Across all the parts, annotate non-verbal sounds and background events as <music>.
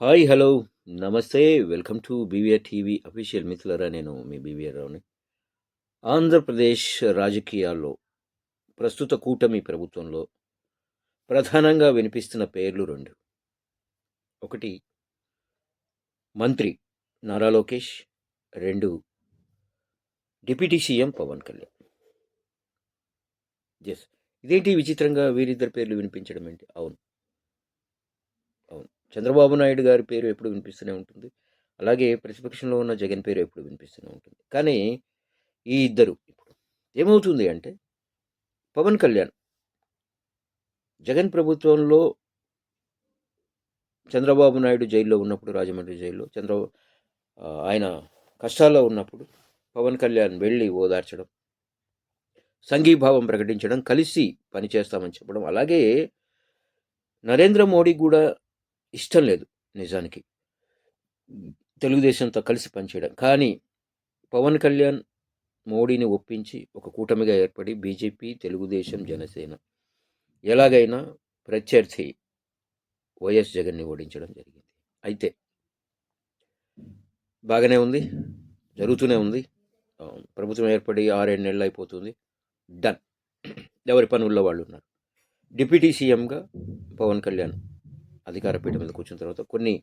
Hi hello నమస్తే welcome to BVR TV official మిత్రులరా నేను మీ బీవీఆర్ రావుని ఆంధ్రప్రదేశ్ రాజకీయాల్లో ప్రస్తుత కూటమి ప్రభుత్వంలో ప్రధానంగా వినిపిస్తున్న పేర్లు రెండు ఒకటి మంత్రి నారా లోకేష్ రెండు డిప్యూటీ సీఎం పవన్ కళ్యాణ్ ఎస్ ఇదేంటి విచిత్రంగా వీరిద్దరి పేర్లు వినిపించడం ఏంటి అవును అవును చంద్రబాబు నాయుడు గారి పేరు ఎప్పుడు వినిపిస్తూనే ఉంటుంది. అలాగే ప్రతిపక్షంలో ఉన్న జగన్ పేరు ఎప్పుడు వినిపిస్తూనే ఉంటుంది. కానీ ఈ ఇద్దరు ఇప్పుడు ఏమవుతుంది అంటే పవన్ కళ్యాణ్ జగన్ ప్రభుత్వంలో చంద్రబాబు నాయుడు జైల్లో ఉన్నప్పుడు రాజమండ్రి జైల్లో చంద్ర ఆయన కష్టాల్లో ఉన్నప్పుడు పవన్ కళ్యాణ్ వెళ్ళి ఓదార్చడం సంఘీభావం ప్రకటించడం కలిసి పనిచేస్తామని చెప్పడం అలాగే నరేంద్ర మోడీ కూడా ఇష్టం లేదు నిజానికి. తెలుగుదేశంతో కలిసి పనిచేయడం. కానీ పవన్ కళ్యాణ్ మోడీని ఒప్పించి ఒక కూటమిగా ఏర్పడి బీజేపీ తెలుగుదేశం జనసేన ఎలాగైనా ప్రత్యర్థి వైఎస్ జగన్ని ఓడించడం జరిగింది. అయితే బాగానే ఉంది జరుగుతూనే ఉంది. ప్రభుత్వం ఏర్పడి ఆరేడు నెలలు అయిపోతుంది. డన్. ఎవరి పనుల్లో వాళ్ళు ఉన్నారు? డిప్యూటీ సీఎంగా పవన్ కళ్యాణ్ అధికార పీఠం మీద కూర్చున్న తర్వాత కొన్ని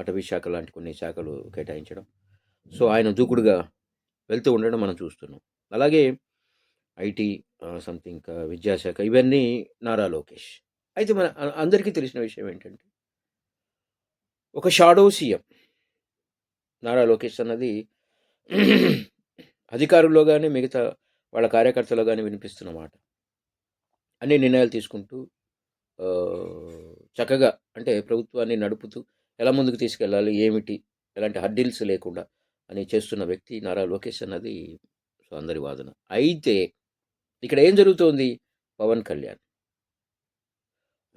అటవీ శాఖ లాంటి కొన్ని శాఖలు కేటాయించడం. సో ఆయన దూకుడుగా వెళ్తూ ఉండడం మనం చూస్తున్నాం. అలాగే ఐటీ సంథింగ్ విద్యాశాఖ ఇవన్నీ నారా లోకేష్. అయితే మన అందరికీ తెలిసిన విషయం ఏంటంటే ఒక షాడో సీఎం నారా లోకేష్ అన్నది అధికారుల్లో కానీ మిగతా వాళ్ళ కార్యకర్తలో కానీ వినిపిస్తున్న మాట. అన్ని నిర్ణయాలు తీసుకుంటూ చక్కగా అంటే ప్రభుత్వాన్ని నడుపుతూ ఎలా ముందుకు తీసుకెళ్ళాలి ఏమిటి ఎలాంటి హడ్డిల్స్ లేకుండా అని చేస్తున్న వ్యక్తి నారా లోకేష్ అన్నది సో అందరి వాదన. అయితే ఇక్కడ ఏం జరుగుతోంది? పవన్ కళ్యాణ్.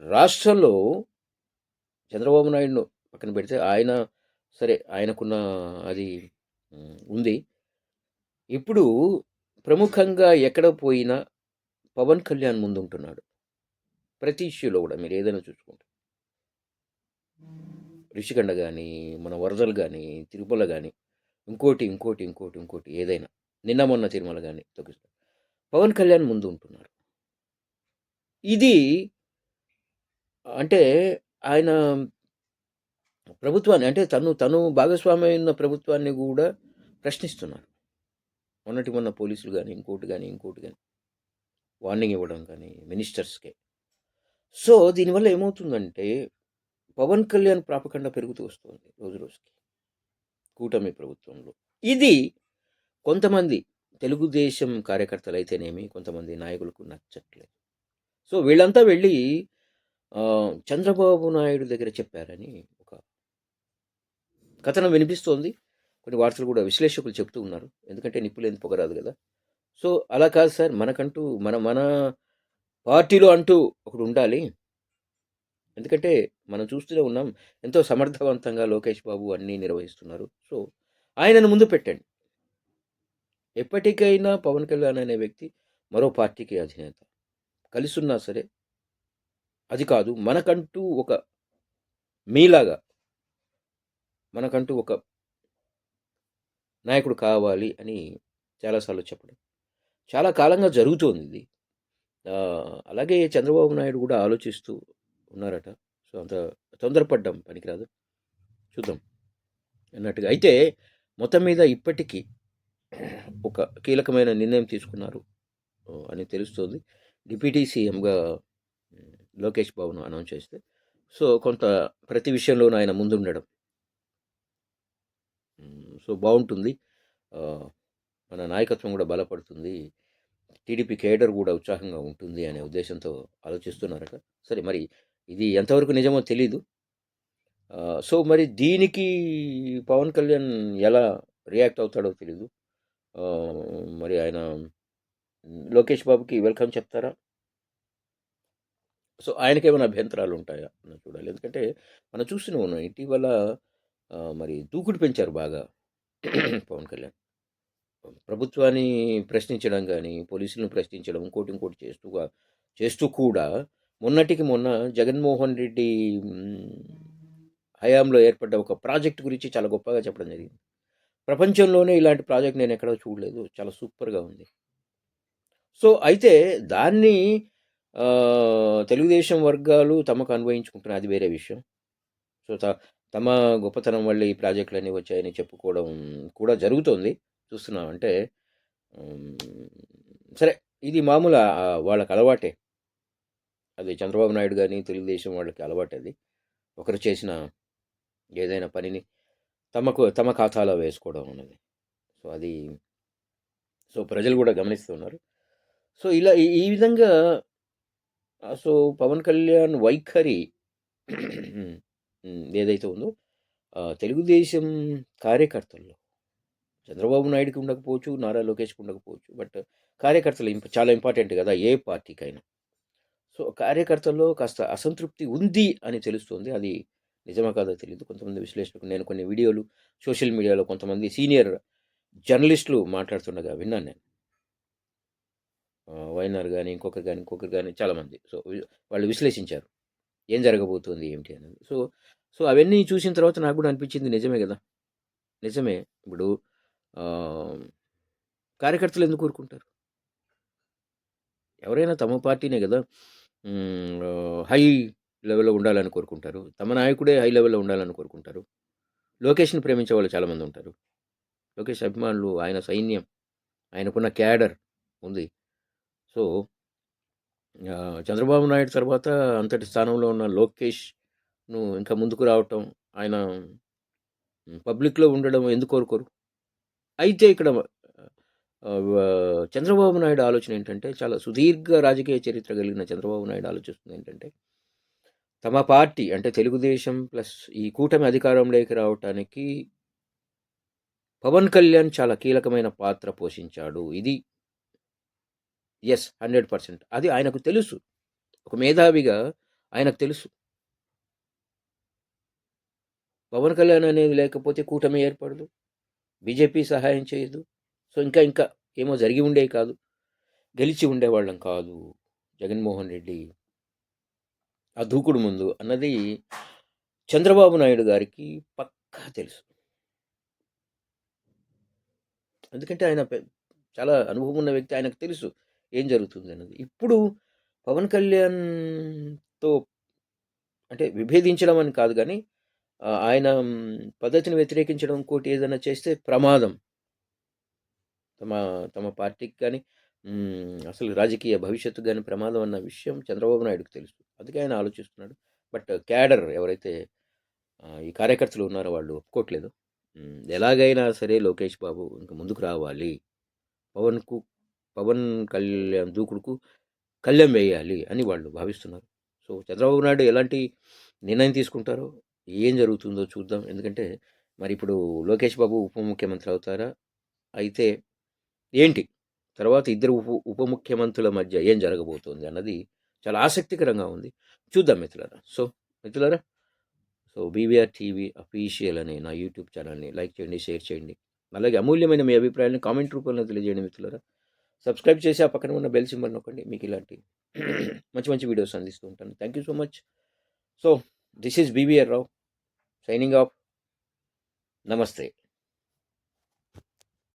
రాష్ట్రంలో చంద్రబాబు నాయుడును పక్కన పెడితే ఆయన సరే ఆయనకున్న అది ఉంది. ఇప్పుడు ప్రముఖంగా ఎక్కడ పోయినా పవన్ కళ్యాణ్ ముందుంటున్నాడు. ప్రతి ఇష్యూలో కూడా మీరు ఏదైనా చూసుకుంటే. రిషికండ కానీ మన వరదలు కానీ తిరుపల కానీ ఇంకోటి ఇంకోటి ఇంకోటి ఇంకోటి ఏదైనా నిన్న మొన్న తిరుమల కానీ తొక్కిస్తారు పవన్ కళ్యాణ్ ముందు ఉంటున్నారు. ఇది అంటే ఆయన ప్రభుత్వాన్ని అంటే తను తను భాగస్వామి ఉన్న ప్రభుత్వాన్ని కూడా ప్రశ్నిస్తున్నారు. మొన్నటి మొన్న పోలీసులు కానీ ఇంకోటి కానీ ఇంకోటి కానీ వార్నింగ్ ఇవ్వడం కానీ మినిస్టర్స్కే. సో దీనివల్ల ఏమవుతుందంటే పవన్ కళ్యాణ్ ప్రాపకండ పెరుగుతూ వస్తుంది రోజు రోజుకి. కూటమి ప్రభుత్వంలో. ఇది కొంతమంది తెలుగుదేశం కార్యకర్తలు అయితేనేమి కొంతమంది నాయకులకు నచ్చట్లేదు. సో వీళ్ళంతా వెళ్ళి చంద్రబాబు నాయుడు దగ్గర చెప్పారని ఒక కథనం వినిపిస్తోంది. కొన్ని వార్తలు కూడా విశ్లేషకులు చెప్తూ ఉన్నారు. ఎందుకంటే నిప్పులేని పొగరాదు కదా. సో అలా కాదు సార్. మనకంటూ మన మన పార్టీలో అంటూ ఒకడు ఉండాలి. ఎందుకంటే మనం చూస్తూనే ఉన్నాం. ఎంతో సమర్థవంతంగా లోకేష్ బాబు అన్నీ నిర్వహిస్తున్నారు. సో ఆయనను ముందు పెట్టండి. ఎప్పటికైనా పవన్ కళ్యాణ్ అనే వ్యక్తి మరో పార్టీకి అధినేత. కలిసి ఉన్నా సరే అది కాదు మనకంటూ ఒక మీలాగా మనకంటూ ఒక నాయకుడు కావాలి అని చాలాసార్లు చెప్పడం. చాలా కాలంగా జరుగుతోంది ఇది. అలాగే చంద్రబాబు నాయుడు కూడా ఆలోచిస్తూ ఉన్నారట. సో అంత తొందరపడ్డం పనికిరాదు. చూద్దాం. అన్నట్టుగా అయితే మొత్తం మీద ఇప్పటికీ ఒక కీలకమైన నిర్ణయం తీసుకున్నారు అని తెలుస్తుంది. డిప్యూటీ సీఎంగా లోకేష్ బాబును అనౌన్స్ చేస్తే. సో కొంత ప్రతి విషయంలోనూ ఆయన ముందుండడం. సో బాగుంటుంది. మన నాయకత్వం కూడా బలపడుతుంది. టీడీపీ కేడర్ కూడా ఉత్సాహంగా ఉంటుంది అనే ఉద్దేశంతో ఆలోచిస్తున్నారట. సరే మరి ఇది ఎంతవరకు నిజమో తెలీదు. సో మరి దీనికి పవన్ కళ్యాణ్ ఎలా రియాక్ట్ అవుతాడో తెలీదు. మరి ఆయన లోకేష్ బాబుకి వెల్కమ్ చెప్తారా? సో ఆయనకి ఏమైనా అభ్యంతరాలు ఉంటాయా? చూడాలి. ఎందుకంటే మనం చూస్తూనే ఉన్నాం. ఇటీవల మరి దూకుడు పెంచారు బాగా <clears throat> పవన్ కళ్యాణ్. ప్రభుత్వాన్ని ప్రశ్నించడం కానీ పోలీసులను ప్రశ్నించడం ఇంకోటి ఇంకోటి చేస్తూ చేస్తూ కూడా మొన్నటికి మొన్న జగన్మోహన్ రెడ్డి హయాంలో ఏర్పడ్డ ఒక ప్రాజెక్ట్ గురించి చాలా గొప్పగా చెప్పడం జరిగింది. ప్రపంచంలోనే ఇలాంటి ప్రాజెక్ట్ నేను ఎక్కడో చూడలేదు. చాలా సూపర్గా ఉంది. సో అయితే దాన్ని తెలుగుదేశం వర్గాలు తమకు అన్వయించుకుంటున్నాయి. అది వేరే విషయం. సో త- తమ గొప్పతనం వల్ల ఈ ప్రాజెక్టులు అన్నీ వచ్చాయని చెప్పుకోవడం కూడా జరుగుతోంది. చూస్తున్నాం అంటే సరే ఇది మామూలు వాళ్ళకు వాళ్ళకి అలవాటే. అది చంద్రబాబు నాయుడు కానీ తెలుగుదేశం వాళ్ళకి అలవాటు అది. ఒకరు చేసిన ఏదైనా పనిని తమకు తమ ఖాతాలో వేసుకోవడం అనేది. సో అది సో ప్రజలు కూడా గమనిస్తున్నారు. సో ఇలా ఈ- ఈ విధంగా సో పవన్ కళ్యాణ్ వైఖరి ఏదైతే ఉందో తెలుగుదేశం కార్యకర్తల్లో చంద్రబాబు నాయుడుకి ఉండకపోవచ్చు నారా లోకేష్కి ఉండకపోవచ్చు బట్ కార్యకర్తలు ఇంప- చాలా ఇంపార్టెంట్ కదా ఏ పార్టీకైనా. సో కార్యకర్తల్లో కాస్త అసంతృప్తి ఉంది అని తెలుస్తుంది. అది నిజమా కాదో తెలియదు కొంతమంది విశ్లేషకులు నేను కొన్ని వీడియోలు సోషల్ మీడియాలో కొంతమంది సీనియర్ జర్నలిస్టులు మాట్లాడుతుండగా విన్నాను నేను. వైనర్ కానీ ఇంకొకరు కానీ ఇంకొకరు కానీ చాలామంది సో వాళ్ళు విశ్లేషించారు. ఏం జరగబోతుంది ఏమిటి అనేది. సో సో అవన్నీ చూసిన తర్వాత నాకు కూడా అనిపించింది నిజమే కదా. నిజమే. ఇప్పుడు కార్యకర్తలు ఎందుకు కోరుకుంటారు ఎవరైనా తమ పార్టీనే కదా. హై లెవెల్లో ఉండాలని కోరుకుంటారు. తమ నాయకుడే హై లెవెల్లో ఉండాలని కోరుకుంటారు. లోకేష్ని ప్రేమించే వాళ్ళు చాలామంది ఉంటారు. లోకేష్ అభిమానులు ఆయన సైన్యం ఆయనకున్న క్యాడర్ ఉంది. సో చంద్రబాబు నాయుడు తర్వాత అంతటి స్థానంలో ఉన్న లోకేష్ను ఇంకా ముందుకు రావటం ఆయన పబ్లిక్లో ఉండడం ఎందుకు కోరుకోరు? అయితే ఇక్కడ చంద్రబాబు నాయుడు ఆలోచన ఏంటంటే చాలా సుదీర్ఘ రాజకీయ చరిత్ర కలిగిన చంద్రబాబు నాయుడు ఆలోచిస్తుంది ఏంటంటే తమ పార్టీ అంటే తెలుగుదేశం ప్లస్ ఈ కూటమి అధికారంలోకి రావటానికి పవన్ కళ్యాణ్ చాలా కీలకమైన పాత్ర పోషించాడు. ఇది ఎస్ హండ్రెడ్ పర్సెంట్ అది ఆయనకు తెలుసు. ఒక మేధావిగా ఆయనకు తెలుసు. పవన్ కళ్యాణ్ అనేది లేకపోతే కూటమి ఏర్పడదు. బీజేపీ సహాయం చేయదు. సో ఇంకా ఇంకా ఏమో జరిగి ఉండేవి కాదు. గెలిచి ఉండేవాళ్ళం కాదు జగన్మోహన్ రెడ్డి. ఆ దూకుడు ముందు అన్నది చంద్రబాబు నాయుడు గారికి పక్కా తెలుసు. ఎందుకంటే ఆయన చాలా అనుభవం ఉన్న వ్యక్తి ఆయనకు తెలుసు ఏం జరుగుతుంది అన్నది. ఇప్పుడు పవన్ కళ్యాణ్తో అంటే విభేదించడం అని కాదు కానీ ఆయన పద్ధతిని వ్యతిరేకించడం ఇంకోటి ఏదైనా చేస్తే ప్రమాదం. తమ తమ పార్టీకి కానీ అసలు రాజకీయ భవిష్యత్తు కానీ ప్రమాదం అన్న విషయం చంద్రబాబు నాయుడుకు తెలుసు. అందుకే ఆయన ఆలోచిస్తున్నాడు. బట్ క్యాడర్ ఎవరైతే ఈ కార్యకర్తలు ఉన్నారో వాళ్ళు ఒప్పుకోవట్లేదు. ఎలాగైనా సరే లోకేష్ బాబు ఇంక ముందుకు రావాలి. పవన్కు పవన్ కళ్యాణ్ దూకుడుకు కళ్యాణ్ వేయాలి అని వాళ్ళు భావిస్తున్నారు. సో చంద్రబాబు నాయుడు ఎలాంటి నిర్ణయం తీసుకుంటారో ఏం జరుగుతుందో చూద్దాం. ఎందుకంటే మరి ఇప్పుడు లోకేష్ బాబు ఉప ముఖ్యమంత్రి అవుతారా? అయితే ఏంటి? తర్వాత ఇద్దరు ఉప ఉప ముఖ్యమంత్రుల మధ్య ఏం జరగబోతోంది అన్నది చాలా ఆసక్తికరంగా ఉంది. చూద్దాం మిత్రులారా. సో మిత్రులారా సో బీవీఆర్ టీవీ అఫీషియల్ అనే నా యూట్యూబ్ ఛానల్ని లైక్ చేయండి షేర్ చేయండి. అలాగే అమూల్యమైన మీ అభిప్రాయాన్ని కామెంట్ రూపంలో తెలియజేయండి మిత్రులారా. సబ్స్క్రైబ్ చేసి ఆ పక్కన ఉన్న బెల్ సింబల్ నొక్కండి. మీకు ఇలాంటి <clears throat> మంచి మంచి వీడియోస్ అందిస్తూ ఉంటాను. Thank you so much so this is BVR Rao signing off నమస్తే